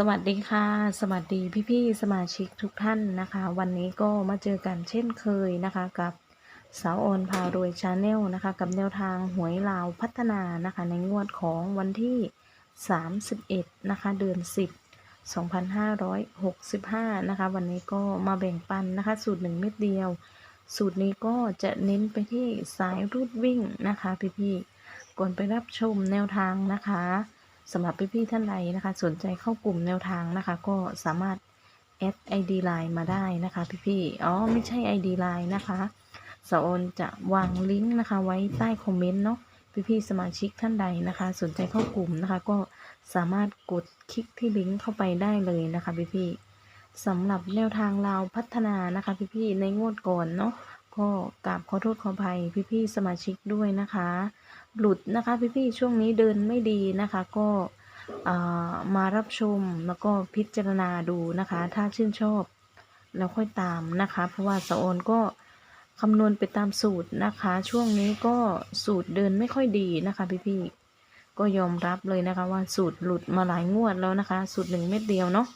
สวัสดีค่ะ สวัสดีพี่ๆสมาชิกทุกท่านนะคะ วันนี้ก็มาเจอกันเช่นเคยนะคะ กับสาวออนพารวยชาแนลนะคะ กับแนวทางหวยลาวพัฒนานะคะ ในงวดของวันที่ 31 นะคะ เดือน 10 2565 นะคะ วันนี้ก็มาแบ่งปันนะคะ สูตรหนึ่งเม็ดเดียว สูตรนี้ก็จะเน้นไปที่สายรูดวิ่งนะคะ พี่ๆก่อนไปรับชมแนวทางนะคะ สำหรับพี่ๆท่านใดนะคะ สนใจเข้ากลุ่มแนวทางนะคะ ก็สามารถแอด ID Line มาได้นะคะ พี่ๆอ๋อไม่ใช่ ID Line นะคะสาวโอนจะวางลิงก์นะคะ ไว้ใต้คอมเมนต์เนาะพี่ๆสมาชิกท่านใดนะคะ สนใจเข้ากลุ่มนะคะ ก็สามารถกดคลิกที่ลิงก์เข้าไปได้เลยนะคะ พี่ๆสำหรับแนวทางเราพัฒนานะคะ พี่ๆในงวดก่อนเนาะก็กราบขอโทษขออภัยพี่ๆสมาชิกด้วยนะคะ หลุดนะคะพี่ๆช่วงนี้เดินไม่ดีนะคะก็เอ่อมารับชมแล้วก็พิจารณาดูนะคะ ถ้าชื่นชอบแล้วค่อยตามนะคะ เพราะว่าสะโอนก็คำนวณไปตามสูตรนะคะ ช่วงนี้ก็สูตรเดินไม่ค่อยดีนะคะพี่ๆก็ยอมรับเลยนะคะว่าสูตรหลุดมาหลายงวดแล้วนะคะ สูตรหนึ่งเม็ดเดียวเนาะ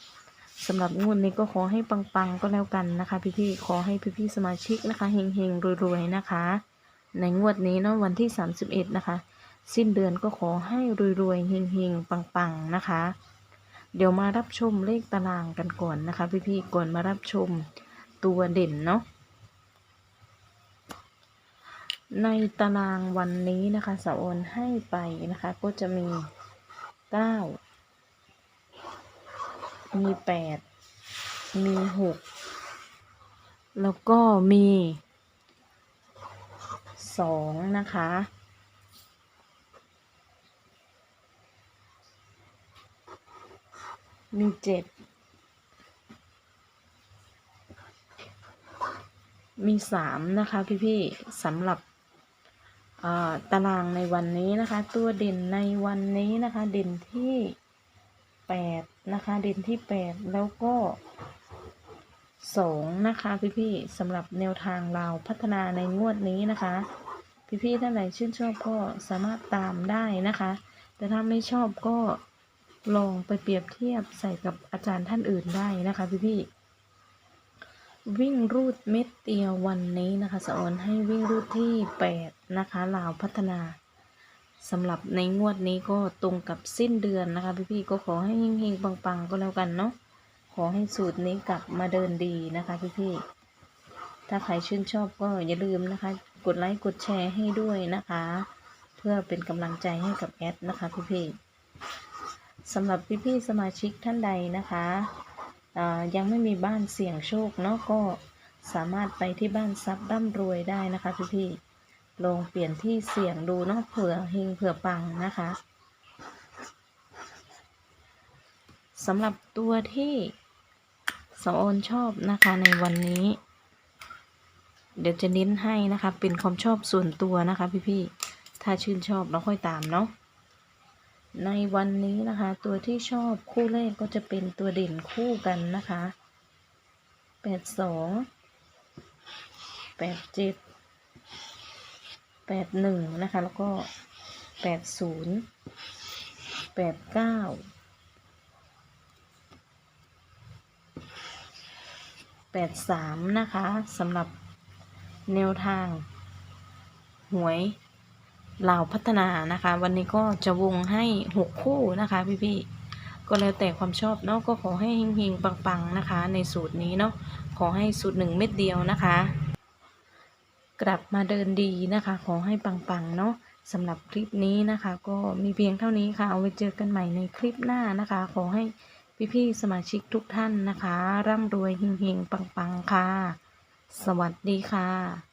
สำหรับงวดนี้ก็ขอให้ปังๆก็แล้วกันนะคะ พี่ๆขอให้พี่ๆสมาชิกนะคะเฮงๆรวยๆนะคะ ในงวดนี้เนาะวันที่ 31 นะคะ สิ้นเดือนก็ขอให้รวยๆเฮงๆ ปังๆ นะคะ เดี๋ยวมารับชมเลขตารางกันก่อนนะคะ พี่ๆก่อนมารับชมตัวเด่นเนาะในตารางวันนี้นะคะสาวอนให้ไปนะคะ ก็จะมี9มี8มี6แล้วก็มี สองนะคะ มีเจ็ด มีสามนะคะพี่ๆสำหรับตารางในวันนี้นะคะ ตัวเด่นในวันนี้นะคะ เด่นที่แปดนะคะ เด่นที่แปดแล้วก็ สองนะคะพี่ๆสำหรับแนวทางเราพัฒนาในงวดนี้นะคะ พี่ๆท่านไหนชื่นชอบก็สามารถตามได้นะคะ แต่ถ้าไม่ชอบก็ลองไปเปรียบเทียบใส่กับอาจารย์ท่านอื่นได้นะคะพี่ๆวิ่งรูดเม็ดเดียววันนี้นะคะสอนให้วิ่งรูดที่แปดนะคะลาวพัฒนาสำหรับในงวดนี้ก็ตรงกับสิ้นเดือนนะคะ พี่ๆก็ขอให้เฮงๆปังๆก็แล้วกันเนาะ ขอให้สูตรนี้กลับมาเดินดีนะคะพี่ๆ ถ้าใครชื่นชอบก็อย่าลืมนะคะ กดไลค์กดแชร์ให้ด้วยนะคะ เพื่อเป็นกำลังใจให้กับแอดนะคะพี่ๆสำหรับพี่ๆสมาชิกท่านใดนะคะยังไม่มีบ้านเสี่ยงโชคเนาะก็สามารถไปที่บ้านทรัพย์ร่ำรวยได้นะคะพี่ๆลองเปลี่ยนที่เสี่ยงดูเนาะเผื่อเฮงเผื่อปังนะคะสำหรับตัวที่ สออนชอบนะคะในวันนี้ เดี๋ยวจะเน้นให้นะคะ เป็นความชอบส่วนตัวนะคะ พี่ๆถ้าชื่นชอบเราค่อยตามเนาะในวันนี้นะคะ ตัวที่ชอบคู่แรกก็จะเป็นตัวเด่นคู่กันนะคะแปดสองแปดเจ็ดแปดหนึ่งนะคะ แล้วก็แปดศูนย์แปดเก้า แปดสามนะคะสำหรับแนวทาง หวยลาวพัฒนานะคะ วันนี้ก็จะวงให้หกคู่นะคะ พี่ๆก็แล้วแต่ความชอบเนาะก็ขอให้เฮงๆปังๆนะคะ ในสูตรนี้เนาะขอให้สูตรหนึ่งเม็ดเดียวนะคะ กลับมาเดินดีนะคะ ขอให้ปังๆเนาะสำหรับคลิปนี้นะคะ ก็มีเพียงเท่านี้ค่ะเอาไว้เจอกันใหม่ในคลิปหน้านะคะ ขอให้ พี่ๆสมาชิกทุกท่านนะคะ ร่ำรวยเฮงๆปังๆ ค่ะ สวัสดีค่ะ